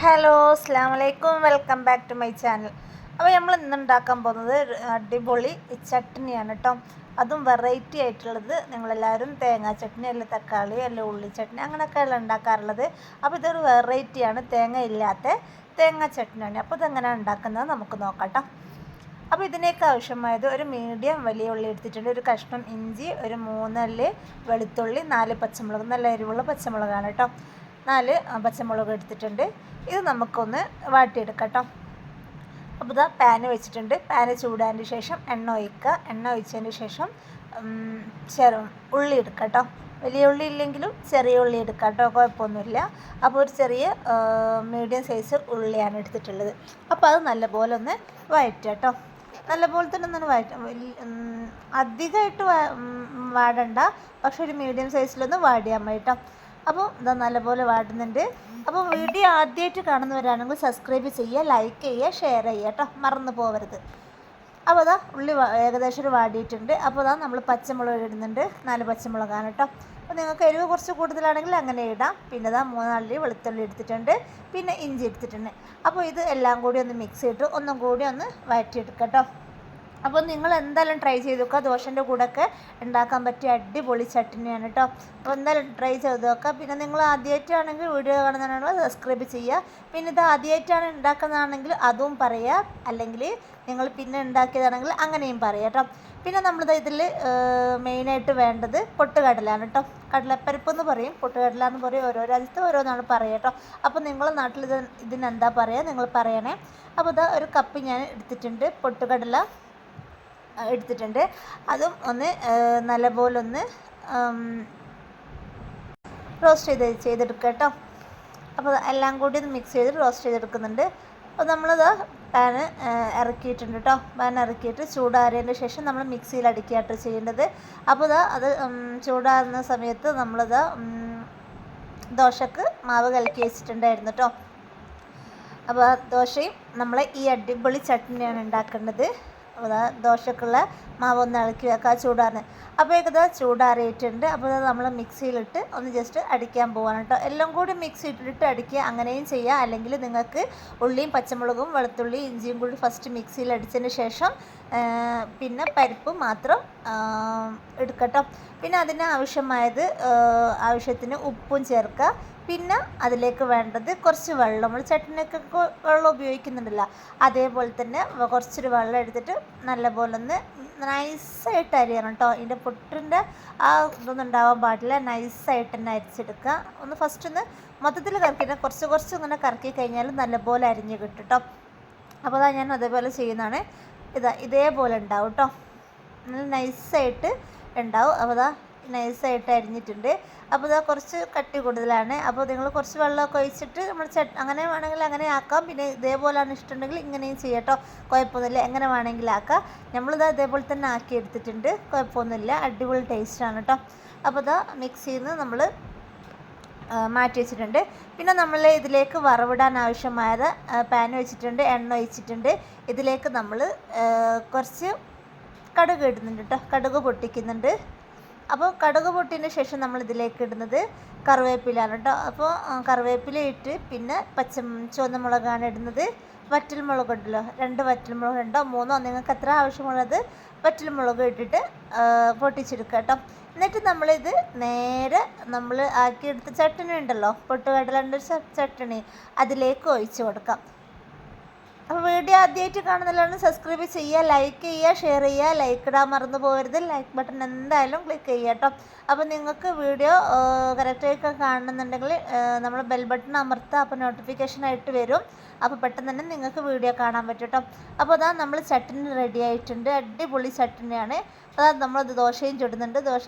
Hello അസ്സാം വലൈക്കും welcome back to my channel അപ്പോൾ നമ്മൾ ഇന്ന് ഉണ്ടാക്കാൻ പോകുന്നത് അടിപൊളി ചട്നിയാണ് കേട്ടോ അതും വെറൈറ്റി ആയിട്ടുള്ളത് നിങ്ങളെല്ലാവരും തേങ്ങാ ചട്നി അല്ല തക്കാളി അല്ല ഉള്ളി ചട്നി അങ്ങനെയൊക്കെയല്ല ഉണ്ടാക്കാറുള്ളത്. അപ്പോൾ ഇതൊരു വെറൈറ്റിയാണ് തേങ്ങ ഇല്ലാത്ത തേങ്ങ ചട്നിയാണ്. അപ്പോൾ ഇതെങ്ങനെയാണ് ഉണ്ടാക്കുന്നത് നമുക്ക് നോക്കാം കേട്ടോ അപ്പോൾ ഇതിനേക്ക് ആവശ്യമായത് ഒരു മീഡിയം വലിയ ഉള്ളി എടുത്തിട്ടുണ്ട്. ഒരു കഷ്ണം ഇഞ്ചി ഒരു മൂന്നല്ലി വെളുത്തുള്ളി നാല് പച്ചമുളക് നല്ല എരിവുള്ള പച്ചമുളകാണ് കേട്ടോ നാല് പച്ചമുളക് എടുത്തിട്ടുണ്ട്. ഇത് നമുക്കൊന്ന് വാട്ടിയെടുക്കാം അപ്പോൾ ഇതാ പാന് വെച്ചിട്ടുണ്ട്. പാന് ചൂടാന്റെ ശേഷം എണ്ണ ഒഴിക്കുക. എണ്ണ ഒഴിച്ചതിന് ശേഷം ചെറു ഉള്ളി എടുക്കാം വലിയ ഉള്ളി ഇല്ലെങ്കിലും ചെറിയ ഉള്ളി എടുക്കാം കേട്ടോ കുഴപ്പമൊന്നുമില്ല. അപ്പോൾ ഒരു ചെറിയ മീഡിയം സൈസ് ഉള്ളിയാണ് എടുത്തിട്ടുള്ളത്. അപ്പോൾ അത് നല്ലപോലെ ഒന്ന് വഴറ്റുക കേട്ടോ നല്ലപോലെ തന്നെ ഒന്ന് വഴറ്റ അധികമായിട്ട് വാടണ്ട. പക്ഷെ ഒരു മീഡിയം സൈസിലൊന്ന് വാടിയാൽ മതി കേട്ടോ. അപ്പോൾ ഇതാ നല്ലപോലെ വാടുന്നുണ്ട് അപ്പോൾ വീഡിയോ ആദ്യമായിട്ട് കാണുന്നവരാണെങ്കിൽ സബ്സ്ക്രൈബ് ചെയ്യുക ലൈക്ക് ചെയ്യുക ഷെയർ ചെയ്യുക കേട്ടോ മറന്നു പോകരുത് അപ്പോൾ അതാ ഉള്ളി ഏകദേശം ഒരു വാടിയിട്ടുണ്ട്. അപ്പോൾ അതാ നമ്മൾ പച്ചമുളക് ഇടുന്നുണ്ട്. നാല് പച്ചമുളകാണ് കേട്ടോ അപ്പോൾ നിങ്ങൾക്ക് എരിവ് കുറച്ച് കൂടുതലാണെങ്കിൽ അങ്ങനെ ഇടാം. പിന്നെ ഇതാ മൂന്നാളി വെളുത്തുള്ളി എടുത്തിട്ടുണ്ട്. പിന്നെ ഇഞ്ചി എടുത്തിട്ടുണ്ട്. അപ്പോൾ ഇത് എല്ലാം കൂടി ഒന്ന് മിക്സ് ചെയ്തിട്ട് ഒന്നും കൂടി ഒന്ന് വഴറ്റിയെടുക്കാം കേട്ടോ അപ്പോൾ നിങ്ങൾ എന്തായാലും ട്രൈ ചെയ്ത് നോക്കുക ദോശന്റെ കൂടെയൊക്കെ ഉണ്ടാക്കാൻ പറ്റിയ അടിപൊളി ചട്ടിനിയാണ് കേട്ടോ അപ്പോൾ എന്തായാലും ട്രൈ ചെയ്ത് നോക്കുക പിന്നെ നിങ്ങൾ ആദ്യമായിട്ടാണെങ്കിൽ വീഡിയോ കാണുന്നതാണെങ്കിൽ സബ്സ്ക്രൈബ് ചെയ്യുക. പിന്നെ ഇത് ആദ്യമായിട്ടാണ് ഉണ്ടാക്കുന്നതാണെങ്കിൽ അതും പറയുക. അല്ലെങ്കിൽ നിങ്ങൾ പിന്നെ ഉണ്ടാക്കിയതാണെങ്കിൽ അങ്ങനെയും പറയാം കേട്ടോ പിന്നെ നമ്മളിത് ഇതിൽ മെയിനായിട്ട് വേണ്ടത് പൊട്ടുകടലാണ് കേട്ടോ കടലപ്പരിപ്പ് എന്ന് പറയും. പൊട്ടുകടല എന്ന് പറയും. ഓരോ രാജ്യത്ത് ഓരോന്നാണ് പറയുക കേട്ടോ അപ്പോൾ നിങ്ങളെ നാട്ടിൽ ഇത് ഇതിനെന്താ പറയുക? നിങ്ങൾ പറയണേ. അപ്പോൾ ഇതാ ഒരു കപ്പ് ഞാൻ എടുത്തിട്ടുണ്ട് പൊട്ടുകടല. എടുത്തിട്ടുണ്ട്. അതും ഒന്ന് നല്ലപോലെ ഒന്ന് റോസ്റ്റ് ചെയ്ത് ചെയ്തെടുക്കുക കേട്ടോ. അപ്പോൾ എല്ലാം കൂടി ഒന്ന് മിക്സ് ചെയ്ത് റോസ്റ്റ് ചെയ്തെടുക്കുന്നുണ്ട്. അപ്പോൾ നമ്മളത് പാന് ഇറക്കിയിട്ടുണ്ട് കേട്ടോ. പാൻ ഇറക്കിയിട്ട് ചൂടാറിയതിന് ശേഷം നമ്മൾ മിക്സിയിൽ അടിക്കുകയാട്ടോ ചെയ്യേണ്ടത്. അപ്പോൾ ഇതാ അത് ചൂടാറുന്ന സമയത്ത് നമ്മളിത് ദോശക്ക് മാവ് കലക്കി വെച്ചിട്ടുണ്ടായിരുന്നു കേട്ടോ. അപ്പോൾ ദോശയും നമ്മളെ ഈ അടിപൊളി ചട്നിയാണ് ഉണ്ടാക്കേണ്ടത്. ദോശക്കുള്ള മാവ് ഒന്ന് ഇളക്കി വെക്കുക ചൂടാറിന് അപ്പോൾ ഇത് ചൂടാറിയിട്ടുണ്ട്. അപ്പോൾ അത് നമ്മൾ മിക്സിയിലിട്ട് ഒന്ന് ജസ്റ്റ് അടിക്കാൻ പോവാണ് കേട്ടോ എല്ലാം കൂടി മിക്സി ഇട്ടിട്ട് അടിക്കുക അങ്ങനെയും ചെയ്യാം. അല്ലെങ്കിൽ നിങ്ങൾക്ക് ഉള്ളിയും പച്ചമുളകും വെളുത്തുള്ളിയും ഇഞ്ചിയും കൂടി ഫസ്റ്റ് മിക്സിയിൽ അടിച്ചതിന് ശേഷം പിന്നെ പരിപ്പ് മാത്രം എടുക്കട്ടോ. പിന്നെ അതിന് ആവശ്യമായത് ആവശ്യത്തിന് ഉപ്പും ചേർക്കുക. പിന്നെ അതിലേക്ക് വേണ്ടത് കുറച്ച് വെള്ളം. നമ്മൾ ചട്ടിനൊക്കെ വെള്ളം ഉപയോഗിക്കുന്നുണ്ടല്ലോ. അതേപോലെ തന്നെ കുറച്ചൊരു വെള്ളം എടുത്തിട്ട് നല്ലപോലെ ഒന്ന് നൈസായിട്ട് അരിയണം കേട്ടോ ഇതിന്റെ പൊട്ടിന്റെ ആ ഇതൊന്നും ഉണ്ടാവാൻ പാടില്ല. നൈസായിട്ട് തന്നെ അരിച്ചെടുക്കുക. ഒന്ന് ഫസ്റ്റ് ഒന്ന് മൊത്തത്തിൽ കറക്കിയിട്ട് കുറച്ച് കുറച്ച് ഇങ്ങനെ കറക്കി കഴിഞ്ഞാൽ നല്ലപോലെ അരിഞ്ഞ് കിട്ടും കേട്ടോ അപ്പോൾ അതാ ഞാൻ അതേപോലെ ചെയ്യുന്നതാണ്. ഇതാ ഇതേപോലെ ഉണ്ടാവും കേട്ടോ നല്ല നൈസായിട്ട് ഉണ്ടാവും. അപ്പോൾ അതാ നൈസായിട്ട് അരിഞ്ഞിട്ടുണ്ട്. അപ്പോൾ ഇതാ കുറച്ച് കട്ടി കൂടുതലാണ്. അപ്പോൾ നിങ്ങൾ കുറച്ച് വെള്ളമൊക്കെ ഒഴിച്ചിട്ട് നമ്മൾ അങ്ങനെ വേണമെങ്കിൽ അങ്ങനെ ആക്കാം. പിന്നെ ഇതേപോലെയാണ് ഇഷ്ടമുണ്ടെങ്കിൽ ഇങ്ങനെയും ചെയ്യട്ടോ കുഴപ്പമൊന്നുമില്ല. എങ്ങനെ വേണമെങ്കിൽ ആക്കാം. നമ്മളിതാ ഇതേപോലെ തന്നെ ആക്കി എടുത്തിട്ടുണ്ട്. കുഴപ്പമൊന്നുമില്ല. അടിപൊളി ടേസ്റ്റാണ് കേട്ടോ. അപ്പോൾ ഇതാ മിക്സ് നിന്ന് നമ്മൾ മാറ്റി വെച്ചിട്ടുണ്ട്. പിന്നെ നമ്മൾ ഇതിലേക്ക് വറവിടാൻ ആവശ്യമായത് പാൻ വെച്ചിട്ടുണ്ട് എണ്ണ ഒഴിച്ചിട്ടുണ്ട്. ഇതിലേക്ക് നമ്മൾ കുറച്ച് കടുക് ഇടുന്നുണ്ട് കേട്ടോ. കടുക് പൊട്ടിക്കുന്നുണ്ട്. അപ്പോൾ കടുക് പൊട്ടിയതിന് ശേഷം നമ്മൾ ഇതിലേക്ക് ഇടുന്നത് കറിവേപ്പിലാണ് കേട്ടോ. അപ്പോൾ കറിവേപ്പില ഇട്ട് പിന്നെ പച്ച ചുവന്ന മുളകാണ് ഇടുന്നത്. വറ്റൽമുളക് ഉണ്ടല്ലോ രണ്ട് വറ്റൽമുളക് ഉണ്ടോ മൂന്നോ നിങ്ങൾക്ക് എത്ര ആവശ്യമുള്ളത് വറ്റൽമുളക് ഇട്ടിട്ട് പൊട്ടിച്ചെടുക്കുക കേട്ടോ. എന്നിട്ട് നമ്മളിത് നേരെ നമ്മൾ ആക്കിയെടുത്ത ചട്ടണി ഉണ്ടല്ലോ പൊട്ടുകടലുണ്ട് ചട്ടണി അതിലേക്ക് ഒഴിച്ചു കൊടുക്കാം. അപ്പോൾ വീഡിയോ ആദ്യമായിട്ട് കാണുന്നതിലാണ് സബ്സ്ക്രൈബ് ചെയ്യുക ലൈക്ക് ചെയ്യുക ഷെയർ ചെയ്യുക ലൈക്ക് ഇടാൻ മറന്നു പോകരുത് ലൈക്ക് ബട്ടൺ എന്തായാലും ക്ലിക്ക് ചെയ്യുക കേട്ടോ അപ്പോൾ നിങ്ങൾക്ക് വീഡിയോ കറക്റ്റായിട്ട് കാണണമെന്നുണ്ടെങ്കിൽ നമ്മൾ ബെൽ ബട്ടൺ അമർത്തുക അപ്പോൾ നോട്ടിഫിക്കേഷൻ ആയിട്ട് വരും. അപ്പോൾ പെട്ടെന്ന് തന്നെ നിങ്ങൾക്ക് വീഡിയോ കാണാൻ പറ്റും കേട്ടോ അപ്പോൾ അതാ നമ്മൾ ചട്ടിനി റെഡി ആയിട്ടുണ്ട്. അടിപൊളി ചട്ടിനിയാണ് അതാ നമ്മളത് ദോശയും ചുടുന്നുണ്ട്. ദോശ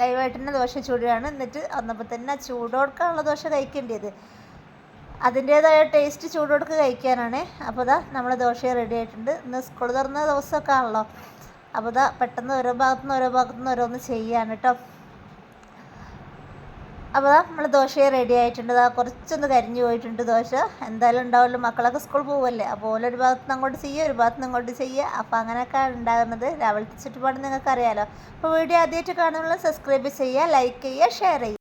ലൈവായിട്ട് തന്നെ ദോശ ചൂടുകയാണ്. എന്നിട്ട് വന്നപ്പോൾ തന്നെ ചൂടോടുക്കാനുള്ള ദോശ കഴിക്കേണ്ടത് അതിന്റേതായ ടേസ്റ്റ് ചൂടോടുക്ക് കഴിക്കാനാണ്. അപ്പോൾ ഇതാ നമ്മുടെ ദോശ റെഡി ആയിട്ടുണ്ട്. ഇന്ന് സ്കൂൾ തുറന്ന ദിവസമൊക്കെ ആണല്ലോ അപ്പോൾ ഇതാ പെട്ടെന്ന് ഓരോ ഭാഗത്തുനിന്ന് ഓരോ ഭാഗത്തുനിന്ന് ഓരോന്ന് ചെയ്യാണ് കേട്ടോ അപ്പോൾ ഇതാ നമ്മൾ ദോശ റെഡി ആയിട്ടുണ്ട്. ഇതാ കുറച്ചൊന്ന് കരിഞ്ഞു പോയിട്ടുണ്ട് ദോശ. എന്തായാലും ഉണ്ടാവുമല്ലോ. മക്കളൊക്കെ സ്കൂൾ പോകുമല്ലേ അപ്പോൾ ഓരോ ഭാഗത്തുനിന്ന് അങ്ങോട്ട് ചെയ്യുക ഒരു ഭാഗത്തുനിന്ന് അങ്ങോട്ട് ചെയ്യുക അപ്പോൾ അങ്ങനെയൊക്കെ ഉണ്ടാകുന്നത്. രാവിലത്തെ ചുറ്റുപാട് നിങ്ങൾക്ക് അറിയാമല്ലോ അപ്പോൾ വീഡിയോ ആദ്യമായിട്ട് കാണുമ്പോൾ സബ്സ്ക്രൈബ് ചെയ്യുക ലൈക്ക് ചെയ്യുക ഷെയർ ചെയ്യുക.